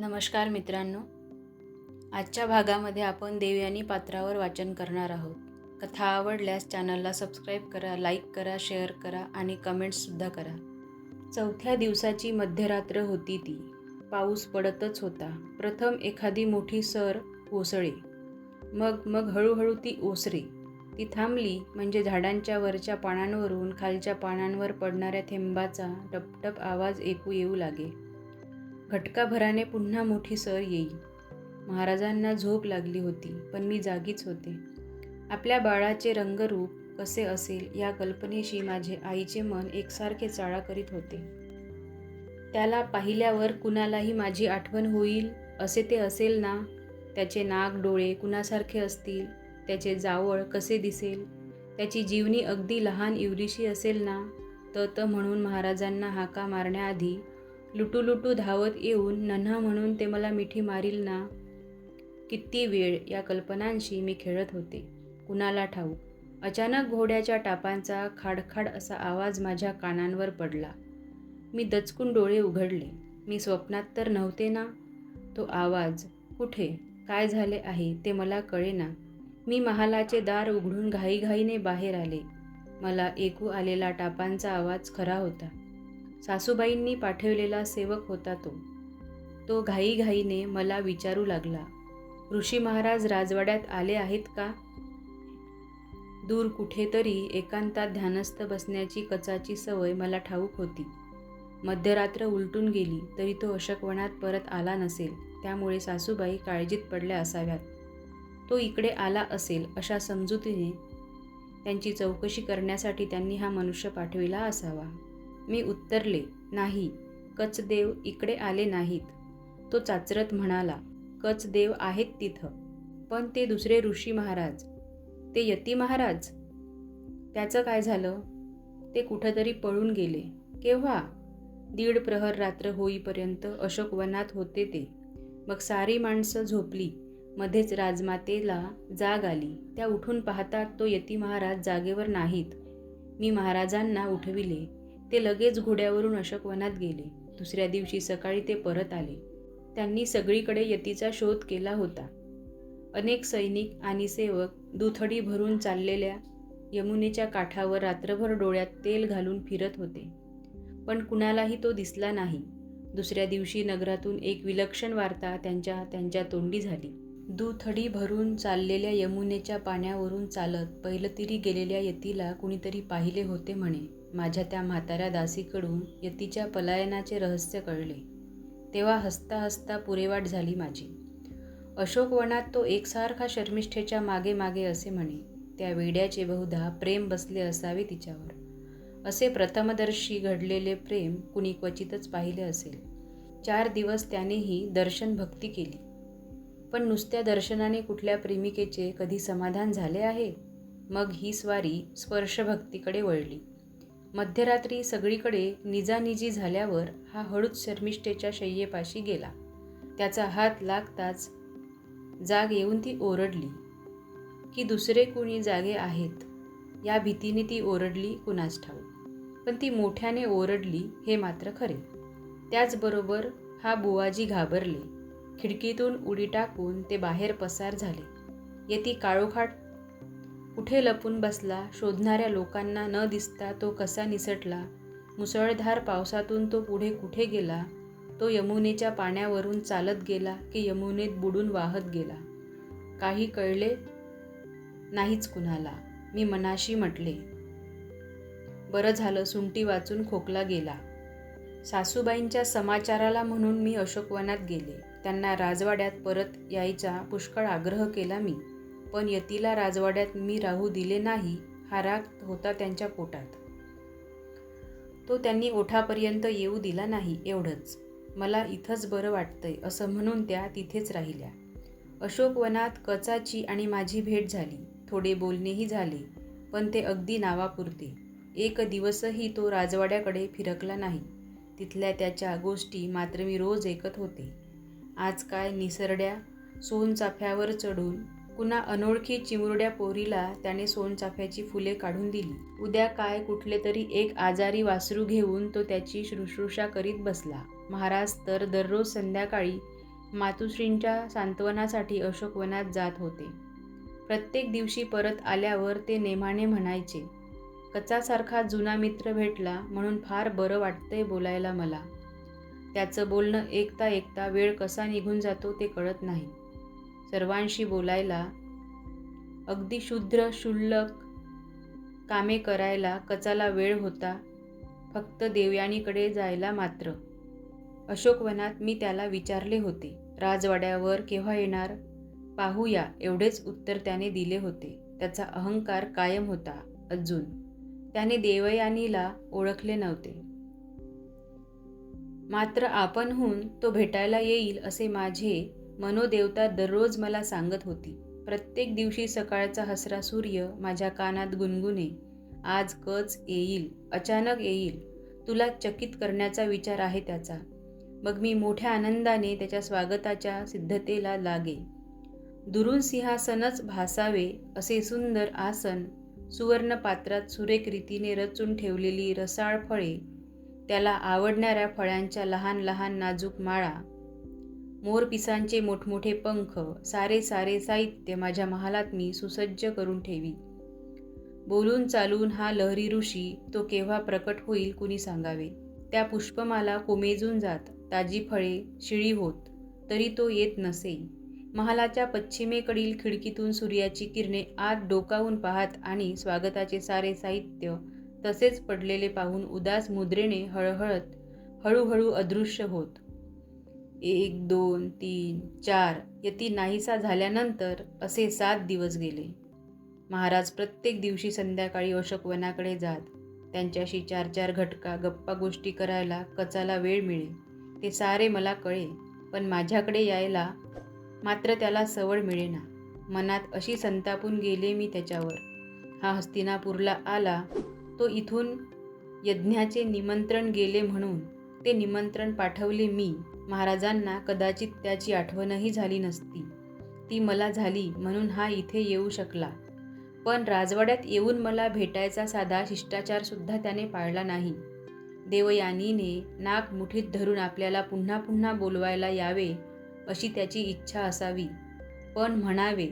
नमस्कार मित्रांनो. आजच्या भागामध्ये आपण देवयानी पात्रावर वाचन करणार आहोत. कथा आवडल्यास चॅनलला सबस्क्राईब करा लाईक करा शेअर करा आणि कमेंट्ससुद्धा करा. चौथ्या दिवसाची मध्यरात्र होती ती. पाऊस पडतच होता. प्रथम एखादी मोठी सर ओसळी. मग मग हळूहळू ती ओसरे. ती थांबली म्हणजे झाडांच्या वरच्या पानांवरून खालच्या पानांवर पडणाऱ्या थेंबाचा टपटप आवाज ऐकू येऊ लागे. घटकाभराने पुन्हा मोठी सर येई महाराजांना झोप लागली होती पण मी जागीच होते. आपल्या बाळाचे रंगरूप कसे असेल या कल्पनेशी माझे आईचे मन एकसारखे चाळा करीत होते. त्याला पाहिल्यावर कुणालाही माझी आठवण होईल असे ते असेल ना? त्याचे नाक डोळे कुणासारखे असतील? त्याचे जावळ कसे दिसेल? त्याची जीवनी अगदी लहान इवरीशी असेल ना? त त म्हणून महाराजांना हाका मारण्याआधी लुटू लुटू धावत येऊन नन्हा म्हणून ते मला मिठी मारील ना? किती वेळ या कल्पनांशी मी खेळत होते. कुणाला ठाऊक? अचानक घोड्याच्या टापांचा खाडखाड असा आवाज माझ्या कानांवर पडला. मी दचकून डोळे उघडले. मी स्वप्नात तर नव्हते ना? तो आवाज कुठे? काय झाले आहे? ते मला कळेना. मी महालाचे दार उघडून घाईघाईने बाहेर आले. मला ऐकू आलेला टापांचा आवाज खरा होता. सासूबाईंनी पाठवलेला सेवक होता तो. तो घाईघाईने मला विचारू लागला ऋषी महाराज राजवाड्यात आले आहेत का? दूर कुठेतरी एकांतात ध्यानस्थ बसण्याची कचाची सवय मला ठाऊक होती. मध्यरात्र उलटून गेली तरी तो अशकवनात परत आला नसेल त्यामुळे सासूबाई काळजीत पडल्या असाव्यात. तो इकडे आला असेल अशा समजुतीने त्यांची चौकशी करण्यासाठी त्यांनी हा मनुष्य पाठविला असावा. मी उत्तरले नाही. कचदेव इकडे आले नाहीत. तो चाचरत म्हणाला कचदेव आहेत तिथं. पण ते दुसरे ऋषी महाराज. ते यती महाराज? त्याचं काय झालं? ते कुठंतरी पळून गेले. केव्हा? दीड प्रहर रात्र होईपर्यंत अशोकवनात होते ते. मग सारी माणसं झोपली. मध्येच राजमातेला जाग आली. त्या उठून पाहतात तो यती महाराज जागेवर नाहीत. मी महाराजांना उठविले. ते लगेच घोड्यावरून अशोकवनात गेले. दुसऱ्या दिवशी सकाळी ते परत आले. त्यांनी सगळीकडे यतीचा शोध केला होता. अनेक सैनिक आणि सेवक दुथडी भरून चाललेल्या यमुनेच्या काठावर रात्रभर डोळ्यात तेल घालून फिरत होते. पण कुणालाही तो दिसला नाही. दुसऱ्या दिवशी नगरातून एक विलक्षण वार्ता त्यांच्या त्यांच्या तोंडी झाली. दुथडी भरून चाललेल्या यमुनेच्या पाण्यावरून चालत पहिलतिरी गेलेल्या यतीला कुणीतरी पाहिले होते म्हणे. माझ्या त्या म्हाताऱ्या दासीकडून यतीच्या पलायनाचे रहस्य कळले. तेव्हा हसता हसता पुरेवाट झाली माझी. अशोकवनात तो एकसारखा शर्मिष्ठेच्या मागे मागे असे म्हणे त्या वेड्याचे बहुधा प्रेम बसले असावे तिच्यावर. असे प्रथमदर्शी घडलेले प्रेम कुणी क्वचितच पाहिले असेल. चार दिवस त्यानेही दर्शन भक्ती केली. पण नुसत्या दर्शनाने कुठल्या प्रेमिकेचे कधी समाधान झाले आहे? मग ही स्वारी स्पर्शभक्तीकडे वळली. मध्यरात्री सगळीकडे निजानिजी झाल्यावर हा हळूच शर्मिष्ठेच्या शय्येपाशी गेला. त्याचा हात लागताच जाग येऊन ती ओरडली की दुसरे कुणी जागे आहेत? या भीतीने ती ओरडली कुणास ठाऊक पण ती मोठ्याने ओरडली हे मात्र खरे. त्याचबरोबर हा बुवाजी घाबरले. खिडकीतून उडी टाकून ते बाहेर पसार झाले. येती काळोखाट कुठे लपून बसला शोधणाऱ्या लोकांना न दिसता तो कसा निसटला? मुसळधार पावसातून तो पुढे कुठे गेला? तो यमुनेच्या पाण्यावरून चालत गेला की यमुनेत बुडून वाहत गेला? काही कळले? नाहीच कुणाला. मी मनाशी म्हटले. बरं झालं सुंटी वाचून खोकला गेला. सासूबाईंच्या समाचाराला म्हणून मी अशोकवनात गेले. त्यांना राजवाड्यात परत यायचा पुष्कळ आग्रह केला मी. पण यतीला राजवाड्यात मी राहू दिले नाही हा राग होता त्यांच्या पोटात. तो त्यांनी ओठापर्यंत येऊ दिला नाही एवढंच. मला इथंच बरं वाटतंय असं म्हणून त्या तिथेच राहिल्या. अशोकवनात कचाची आणि माझी भेट झाली. थोडे बोलणेही झाले पण ते अगदी नावापुरते. एक दिवसही तो राजवाड्याकडे फिरकला नाही. तिथल्या त्याच्या गोष्टी मात्र मी रोज ऐकत होते. आज काय निसरड्या सोनचाफ्यावर चढून पुन्हा अनोळखी चिमुरड्या पोरीला त्याने सोनचाफ्याची फुले काढून दिली. उद्या काय कुठले तरी एक आजारी वासरू घेऊन तो त्याची शुश्रूषा करीत बसला. महाराज तर दररोज संध्याकाळी मातुश्रींच्या सांत्वनासाठी अशोकवनात जात होते. प्रत्येक दिवशी परत आल्यावर ते नेमाने म्हणायचे कचासारखा जुना मित्र भेटला म्हणून फार बरं वाटतंय बोलायला मला. त्याचं बोलणं ऐकता ऐकता वेळ कसा निघून जातो ते कळत नाही. सर्वांशी बोलायला अगदी शुद्र शुल्लक कामे करायला कचाला वेळ होता फक्त देवयानीकडे जायला मात्र. अशोकवनात मी त्याला विचारले होते राजवाड्यावर केव्हा येणार? पाहूया एवढेच उत्तर त्याने दिले होते. त्याचा अहंकार कायम होता अजून. त्याने देवयानीला ओळखले नव्हते. मात्र आपणहून तो भेटायला येईल असे माझे मनोदेवता दररोज मला सांगत होती. प्रत्येक दिवशी सकाळचा हसरा सूर्य माझ्या कानात गुणगुणे. आज कच येईल अचानक येईल. तुला चकित करण्याचा विचार आहे त्याचा. मग मी मोठ्या आनंदाने त्याच्या स्वागताच्या सिद्धतेला लागे. दुरून सिंहासनच भासावे असे सुंदर आसन सुवर्ण पात्रात सुरेख रीतीने रचून ठेवलेली रसाळ फळे त्याला आवडणाऱ्या फळांच्या लहान लहान नाजूक माळा मोरपिसांचे मोठमोठे पंख सारे सारे साहित्य माझ्या महालात मी सुसज्ज करून ठेवी. बोलून चालून हा लहरी ऋषी तो केव्हा प्रकट होईल कुणी सांगावे. त्या पुष्पमाला कोमेजून जात ताजी फळे शिळी होत तरी तो येत नसे. महालाच्या पश्चिमेकडील खिडकीतून सूर्याची किरणे आत डोकावून पाहत आणि स्वागताचे सारे साहित्य तसेच पडलेले पाहून उदास मुद्रेने हळहळत हळूहळू अदृश्य होत. एक दोन तीन चार यती नाहीसा झाल्यानंतर असे सात दिवस गेले. महाराज प्रत्येक दिवशी संध्याकाळी अशोकवनाकडे जात. त्यांच्याशी चार चार घटका गप्पा गोष्टी करायला कचाला वेळ मिळे. ते सारे मला कळे पण माझ्याकडे यायला मात्र त्याला सवड मिळेना. मनात अशी संतापून गेले मी त्याच्यावर. हा हस्तिनापूरला आला तो इथून यज्ञाचे निमंत्रण गेले म्हणून ते निमंत्रण पाठवले मी. महाराजांना कदाचित त्याची आठवणही झाली नसती. ती मला झाली म्हणून हा इथे येऊ शकला. पण राजवाड्यात येऊन मला भेटायचा साधा शिष्टाचारसुद्धा त्याने पाळला नाही. देवयानीने नाक मुठीत धरून आपल्याला पुन्हा पुन्हा बोलवायला यावे अशी त्याची इच्छा असावी. पण म्हणावे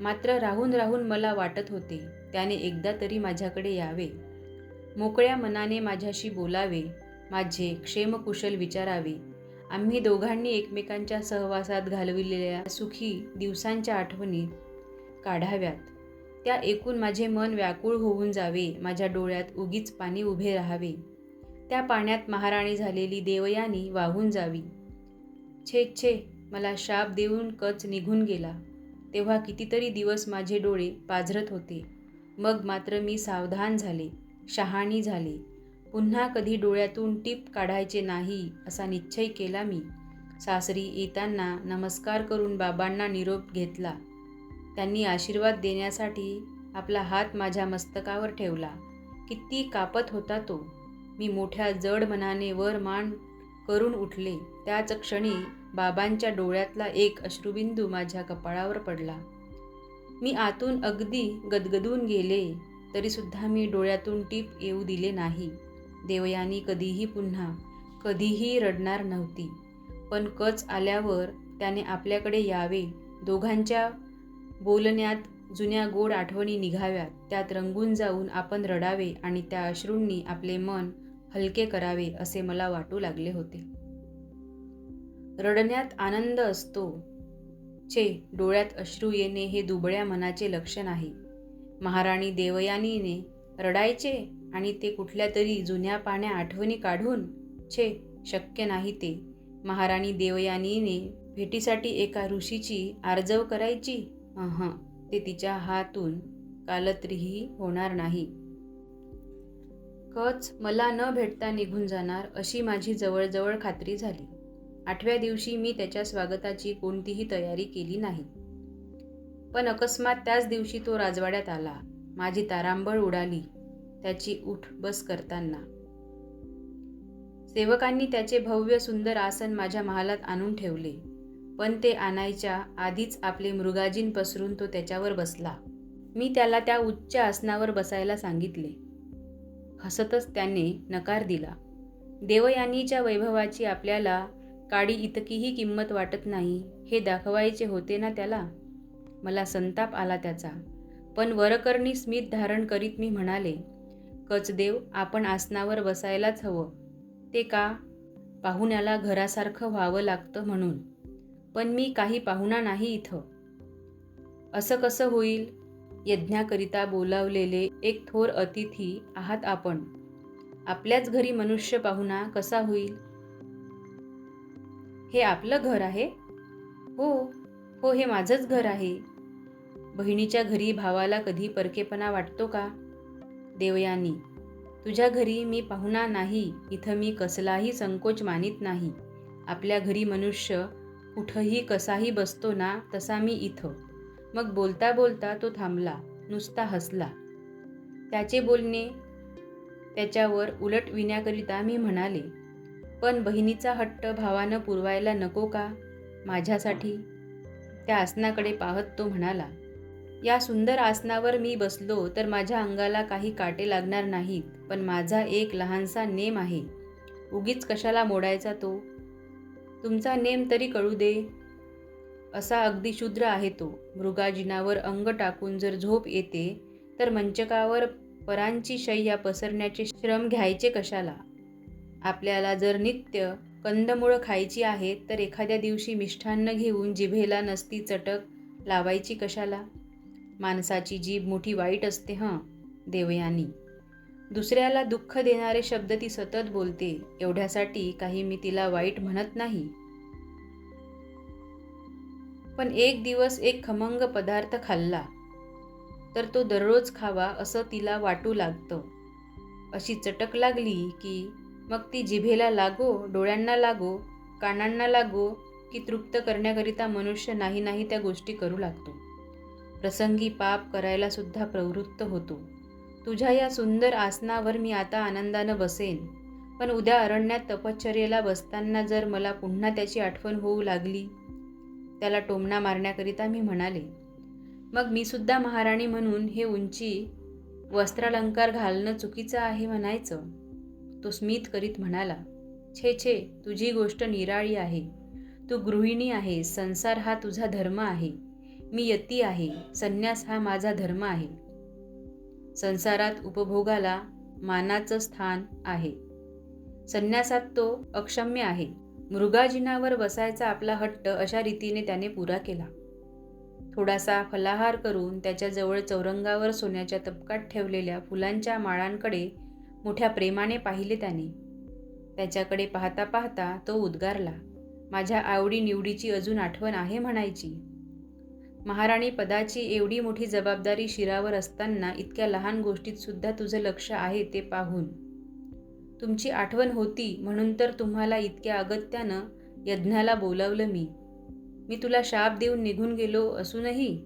मात्र राहून राहून मला वाटत होते त्याने एकदा तरी माझ्याकडे यावे. मोकळ्या मनाने माझ्याशी बोलावे माझे क्षेमकुशल विचारावे. आम्ही दोघांनी एकमेकांच्या सहवासात घालविलेल्या सुखी दिवसांच्या आठवणी काढाव्यात. त्या ऐकून माझे मन व्याकुळ होऊन जावे माझ्या डोळ्यात उगीच पाणी उभे राहावे. त्या पाण्यात महाराणी झालेली देवयानी वाहून जावी. छे छे मला शाप देऊन कच निघून गेला. तेव्हा कितीतरी दिवस माझे डोळे पाझरत होते. मग मात्र मी सावधान झाले शहाणी झाले. पुन्हा कधी डोळ्यातून टीप काढायचे नाही असा निश्चय केला मी. सासरी येताना नमस्कार करून बाबांना निरोप घेतला. त्यांनी आशीर्वाद देण्यासाठी आपला हात माझ्या मस्तकावर ठेवला. किती कापत होता तो. मी मोठ्या जड मनाने वर मान करून उठले. त्याच क्षणी बाबांच्या डोळ्यातला एक अश्रुबिंदू माझ्या कपाळावर पडला. मी आतून अगदी गदगदून गेले तरीसुद्धा मी डोळ्यातून टीप येऊ दिले नाही. देवयानी कधीही पुन्हा कधीही रडणार नव्हती. पण कच आल्यावर त्याने आपल्याकडे यावे दोघांच्या बोलण्यात जुन्या गोड आठवणी निघाव्यात. त्यात रंगून जाऊन आपण रडावे आणि त्या अश्रूंनी आपले मन हलके करावे असे मला वाटू लागले होते. रडण्यात आनंद असतो. छे डोळ्यात अश्रू येणे हे दुबळ्या मनाचे लक्षण आहे. महाराणी देवयानीने रडायचे? आणि ते कुठल्या तरी जुन्या पाण्या आठवणी काढून छे शक्य नाही ते. महाराणी देवयानीने भेटीसाठी एका ऋषीची आर्जव करायची? अहं ते तिच्या हातून कालत्रीही होणार नाही. कच मला न भेटता निघून जाणार अशी माझी जवळजवळ खात्री झाली. आठव्या दिवशी मी त्याच्या स्वागताची कोणतीही तयारी केली नाही. पण अकस्मात त्याच दिवशी तो राजवाड्यात आला. माझी तारांबळ उडाली. त्याची उठ बस करताना. सेवकांनी त्याचे भव्य सुंदर आसन माझ्या महालात आणून ठेवले. पण ते आणायच्या आधीच आपले मृगाजीन पसरून तो त्याच्यावर बसला. मी त्याला त्या उच्च आसनावर बसायला सांगितले. हसतच त्याने नकार दिला. देवयानीच्या वैभवाची आपल्याला काडी इतकीही किंमत वाटत नाही हे दाखवायचे होते ना त्याला? मला संताप आला त्याचा. पण वरकर्णी स्मित धारण करीत मी म्हणाले कचदेव आपण आसनावर बसायलाच हवं. ते का? पाहुण्याला घरासारखं व्हावं लागतं म्हणून. पण मी काही पाहुणा नाही इथं. असं कसं होईल? यज्ञाकरिता बोलावलेले एक थोर अतिथी आहात आपण. आपल्याच घरी मनुष्य पाहुणा कसा होईल? हे आपलं घर आहे? हो हो हे माझंच घर आहे. बहिणीच्या घरी भावाला कधी परकेपणा वाटतो का? देवयानी तुझ्या घरी मी पाहुणा नाही इथं मी कसलाही संकोच मानित नाही. आपल्या घरी मनुष्य कुठंही कसाही बसतो ना तसा मी इथं. मग बोलता बोलता तो थांबला नुसता हसला. त्याचे बोलणे त्याच्यावर उलट विण्याकरिता मी म्हणाले पण बहिणीचा हट्ट भावानं पुरवायला नको का? माझ्यासाठी? त्या आसनाकडे पाहत तो म्हणाला या सुंदर आसनावर मी बसलो तर माझ्या अंगाला काही काटे लागणार नाहीत पण माझा एक लहानसा नेम आहे. उगीच कशाला मोडायचा तो? तुमचा नेम तरी कळू दे. असा अगदी शूद्र आहे तो. मृगाजिनावर अंग टाकून जर झोप येते तर मंचकावर परांची शय्या पसरण्याचे श्रम घ्यायचे कशाला? आपल्याला जर नित्य कंदमुळं खायची आहेत तर एखाद्या दिवशी मिष्ठान्न घेऊन जिभेला नसती चटक लावायची कशाला? माणसाची जीभ मोठी वाईट असते हं देवयानी. दुसऱ्याला दुःख देणारे शब्द ती सतत बोलते एवढ्यासाठी काही मी तिला वाईट म्हणत नाही. पण एक दिवस एक खमंग पदार्थ खाल्ला. तर तो दररोज खावा असं तिला वाटू लागतं. अशी चटक लागली की मग ती जिभेला लागो डोळ्यांना लागो कानांना लागो की तृप्त करण्याकरिता मनुष्य नाही नाही त्या गोष्टी करू लागतो. प्रसंगी पाप करायला सुद्धा प्रवृत्त होतो. तुझ्या या सुंदर आसनावर मी आता आनंदानं बसेन. पण उद्या अरण्यात तपश्चर्येला बसताना जर मला पुन्हा त्याची आठवण होऊ लागली? त्याला टोमणा मारण्याकरिता मी म्हणाले. मग मी सुद्धा महाराणी म्हणून हे उंची वस्त्रालंकार घालणं चुकीचं आहे म्हणायचं? तो स्मित करीत म्हणाला. छे छे तुझी गोष्ट निराळी आहे. तू गृहिणी आहे संसार हा तुझा धर्म आहे. मी यती आहे संन्यास हा माझा धर्म आहे. संसारात उपभोगाला मानाचं स्थान आहे. संन्यासात तो अक्षम्य आहे. मृगाजिनावर बसायचा आपला हट्ट अशा रीतीने त्याने पुरा केला. थोडासा फलाहार करून त्याच्याजवळ चौरंगावर सोन्याच्या तपकात ठेवलेल्या फुलांच्या माळांकडे मोठ्या प्रेमाने पाहिले त्याने. त्याच्याकडे पाहता पाहता तो उद्गारला माझ्या आवडीनिवडीची अजून आठवण आहे म्हणायची. महाराणी पदाची एवढी मोठी जबाबदारी शिरावर असताना इतक्या लहान गोष्टीत सुद्धा तुझं लक्ष आहे ते पाहून. तुमची आठवण होती म्हणून तर तुम्हाला इतक्या अगत्यानं यज्ञाला बोलावलं मी. मी तुला शाप देऊन निघून गेलो असूनही.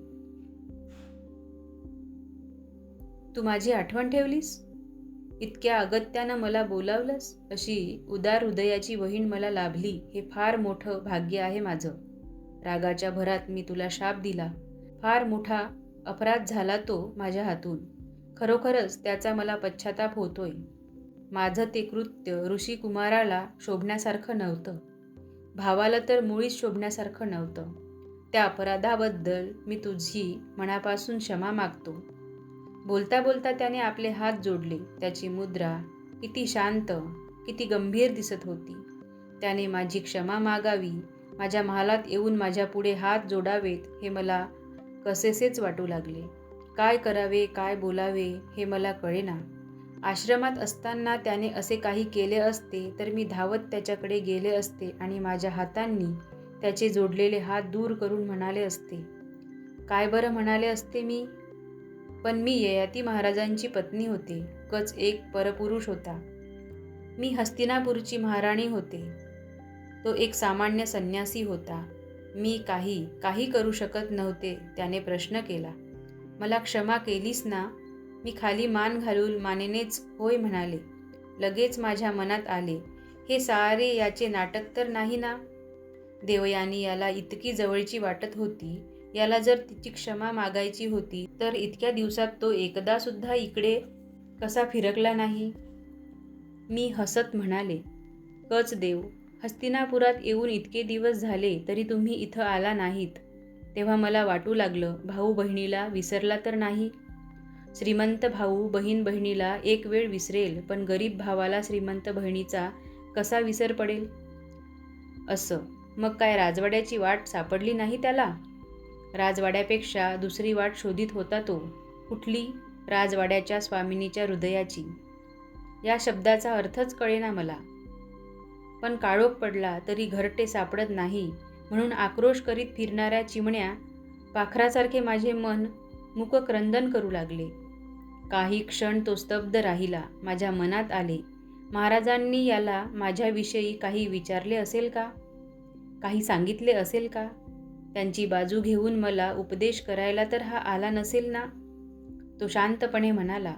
तू माझी आठवण ठेवलीस? इतक्या अगत्यानं मला बोलावलंस? अशी उदार हृदयाची वहीण मला लाभली. हे फार मोठं भाग्य आहे माझं. रागाच्या भरात मी तुला शाप दिला. फार मोठा अपराध झाला तो माझ्या हातून. खरोखरच त्याचा मला पश्चाताप होतोय. माझं ते कृत्य ऋषी कुमाराला शोभण्यासारखं नव्हतं. भावाला तर मुळीच शोभण्यासारखं नव्हतं. त्या अपराधाबद्दल मी तुझी मनापासून क्षमा मागतो. बोलता बोलता त्याने आपले हात जोडले. त्याची मुद्रा किती शांत किती गंभीर दिसत होती. त्याने माझी क्षमा मागावी. माझ्या महालात येऊन माझ्या पुढे हात जोडावेत हे मला कसेसेच वाटू लागले. काय करावे काय बोलावे हे मला कळेना. आश्रमात असताना त्याने असे काही केले असते तर मी धावत त्याच्याकडे गेले असते आणि माझ्या हातांनी त्याचे जोडलेले हात दूर करून म्हणाले असते. काय बरं म्हणाले असते मी? पण मी ययाती महाराजांची पत्नी होते कच एक परपुरुष होता. मी हस्तिनापूरची महाराणी होते. तो एक सामान्य संन्यासी होता. मी काही काही करू शकत नव्हते त्याने प्रश्न केला. मला क्षमा केलीस ना? मी खाली मान घालून मानेनेच होय म्हणाले. लगेच माझ्या मनात आले हे सारे याचे नाटक तर नाही ना? देवयानी याला इतकी जवळची वाटत होती याला जर तिची क्षमा मागायची होती तर इतक्या दिवसात तो एकदासुद्धा इकडे कसा फिरकला नाही? मी हसत म्हणाले कच देव हस्तिनापुरात येऊन इतके दिवस झाले तरी तुम्ही इथं आला नाहीत. तेव्हा मला वाटू लागलं भाऊ बहिणीला विसरला तर नाही? श्रीमंत भाऊ बहीण बहिणीला एक वेळ विसरेल पण गरीब भावाला श्रीमंत बहिणीचा कसा विसर पडेल? असं. मग काय राजवाड्याची वाट सापडली नाही त्याला? राजवाड्यापेक्षा दुसरी वाट शोधित होता तो. कुठली? राजवाड्याच्या स्वामिनीच्या हृदयाची. या शब्दाचा अर्थच कळेना मला. पण काळोख पडला तरी घरटे सापडत नाही. म्हणून आक्रोश करीत फिरणाऱ्या चिमण्या पाखरासारखे माझे मन मुकक्रंदन करू लागले. काही क्षण तो स्तब्ध राहिला माझ्या मनात आले. महाराजांनी याला माझ्याविषयी काही विचारले असेल का? काही सांगितले असेल का? त्यांची बाजू घेऊन मला उपदेश करायला तर हा आला नसेल ना? तो शांतपणे म्हणाला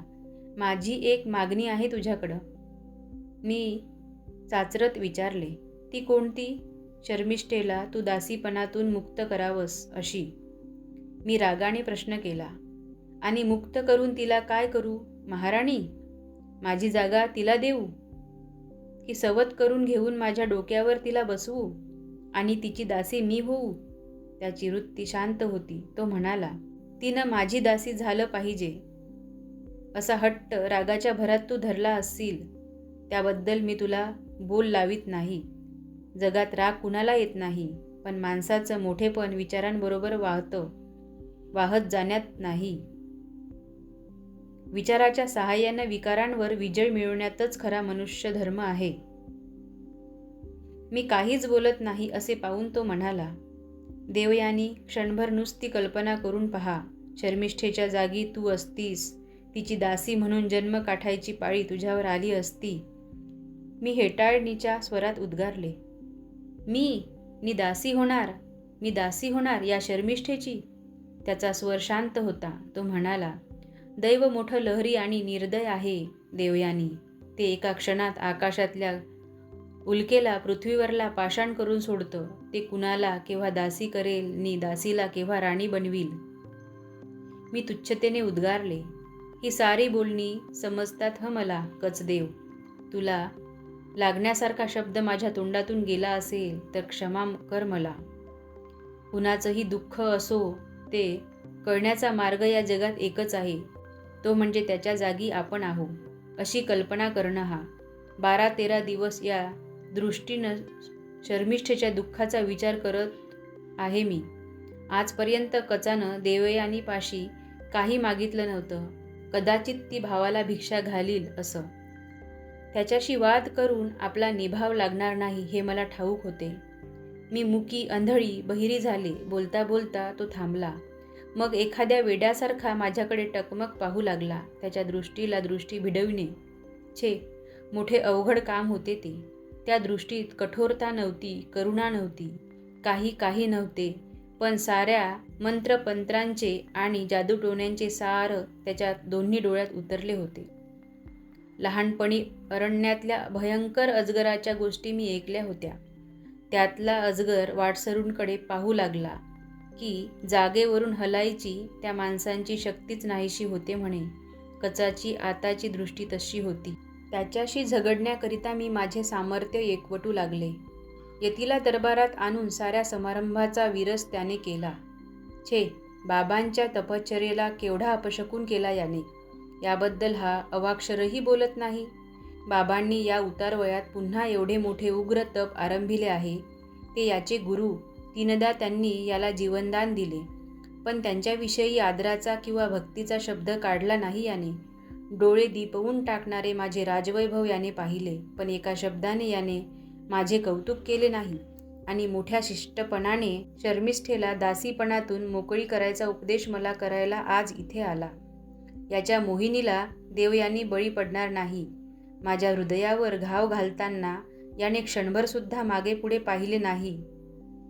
माझी एक मागणी आहे तुझ्याकडं. मी चाचरत विचारले ती कोणती? शर्मिष्ठेला तू दासीपणातून मुक्त करावंस अशी. मी रागाने प्रश्न केला आणि मुक्त करून तिला काय करू महाराणी? माझी जागा तिला देऊ? की सवत करून घेऊन माझ्या डोक्यावर तिला बसवू? आणि तिची दासी मी होऊ? त्याची वृत्ती शांत होती. तो म्हणाला तिनं माझी दासी झालं पाहिजे. असा हट्ट रागाच्या भरात तू धरला असशील. त्याबद्दल मी तुला बोल लावित नाही. जगात राग कुणाला येत नाही पण माणसाचं मोठेपण विचारांबरोबर वाहतं वाहत जाण्यात नाही. विचाराच्या सहाय्यानं विकारांवर विजय मिळवण्यातच खरा मनुष्य धर्म आहे. मी काहीच बोलत नाही असे पाहून तो म्हणाला देवयानी क्षणभर नुसती कल्पना करून पहा. शर्मिष्ठेच्या जागी तू असतीस तिची दासी म्हणून जन्म काठायची पाळी तुझ्यावर आली असती. मी हेटाळणीच्या स्वरात उद्गारले. मी मी दासी होणार मी दासी होणार या शर्मिष्ठेची. त्याचा स्वर शांत होता तो म्हणाला दैव मोठं लहरी आणि निर्दय आहे देवयानी. ते एका क्षणात आकाशातल्या उल्केला पृथ्वीवरला पाषाण करून सोडतं. ते कुणाला केव्हा दासी करेल नी दासीला केव्हा राणी बनवील? मी तुच्छतेने उद्गारले ही सारी बोलणी समजतात ह मला कचदेव. तुला लागण्यासारखा शब्द माझ्या तोंडातून गेला असेल तर क्षमा कर मला. कुणाचंही दुःख असो ते कळण्याचा मार्ग या जगात एकच आहे. तो म्हणजे त्याच्या जागी आपण आहो अशी कल्पना करणं हा. बारा तेरा दिवस या दृष्टीनं शर्मिष्ठेच्या दुःखाचा विचार करत आहे मी. आजपर्यंत कचानं देवयानीपाशी काही मागितलं नव्हतं. कदाचित ती भावाला भिक्षा घालील असं. त्याच्याशी वाद करून आपला निभाव लागणार नाही हे मला ठाऊक होते. मी मुकी अंधळी बहिरी झाले. बोलता बोलता तो थांबला. मग एखाद्या वेड्यासारखा माझ्याकडे टकमक पाहू लागला. त्याच्या दृष्टीला दृष्टी भिडविणे. छे मोठे अवघड काम होते ते. त्या दृष्टीत कठोरता नव्हती करुणा नव्हती. काही काही नव्हते. पण साऱ्या मंत्रपंत्रांचे आणि जादूटोण्यांचे सार त्याच्या दोन्ही डोळ्यात उतरले होते. लहानपणी अरण्यातल्या भयंकर अजगराच्या गोष्टी मी ऐकल्या होत्या. त्यातला अजगर वाटसरूंकडे पाहू लागला की जागेवरून हलायची त्या माणसांची शक्तीच नाहीशी होते म्हणे. कचाची आताची दृष्टी तशी होती. त्याच्याशी झगडण्याकरिता मी माझे सामर्थ्य एकवटू लागले. यतीला दरबारात आणून साऱ्या समारंभाचा विरस त्याने केला. छे बाबांच्या तपश्चर्येला केवढा अपशकून केला याने. याबद्दल हा अवाक्षरही बोलत नाही. बाबांनी या उतारवयात पुन्हा एवढे मोठे उग्र तप आरंभिले आहे. ते याचे गुरु तीनदा त्यांनी याला जीवनदान दिले. पण त्यांच्याविषयी आदराचा किंवा भक्तीचा शब्द काढला नाही याने. डोळे दीपवून टाकणारे माझे राजवैभव याने पाहिले पण एका शब्दाने याने माझे कौतुक केले नाही. आणि मोठ्या शिष्टपणाने शर्मिष्ठेला दासीपणातून मोकळी करायचा उपदेश मला करायला आज इथे आला. याच्या मोहिनीला देव यांनी बळी पडणार नाही. माझ्या हृदयावर घाव घालताना याने क्षणभरसुद्धा मागे पुढे पाहिले नाही.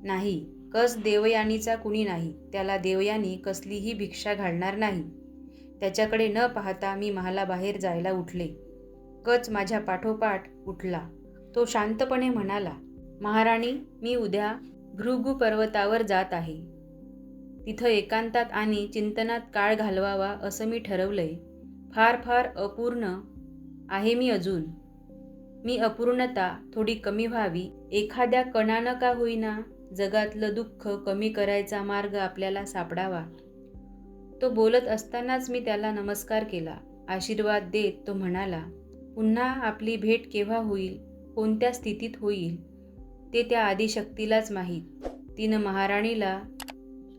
नाही कस देवयानीचा कुणी नाही त्याला देवयानी कसलीही भिक्षा घालणार नाही. त्याच्याकडे न पाहता मी महालाबाहेर जायला उठले. कच माझ्या पाठोपाठ उठला. तो शांतपणे म्हणाला महाराणी मी उद्या भृगू पर्वतावर जात आहे. तिथं एकांतात आणि चिंतनात काळ घालवावा असं मी ठरवलंय. फार फार अपूर्ण आहे मी अजून. मी अपूर्णता थोडी कमी व्हावी. एखाद्या कणानं का होईना जगातलं दुःख कमी करायचा मार्ग आपल्याला सापडावा. तो बोलत असतानाच मी त्याला नमस्कार केला. आशीर्वाद देत तो म्हणाला पुन्हा आपली भेट केव्हा होईल? कोणत्या स्थितीत होईल? ते त्या आदिशक्तीलाच माहीत. तिनं महाराणीला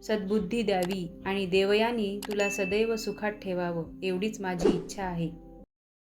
सद्बुद्धी द्यावी आणि देवयानी तुला सदैव सुखात ठेवावं एवढीच माझी इच्छा आहे.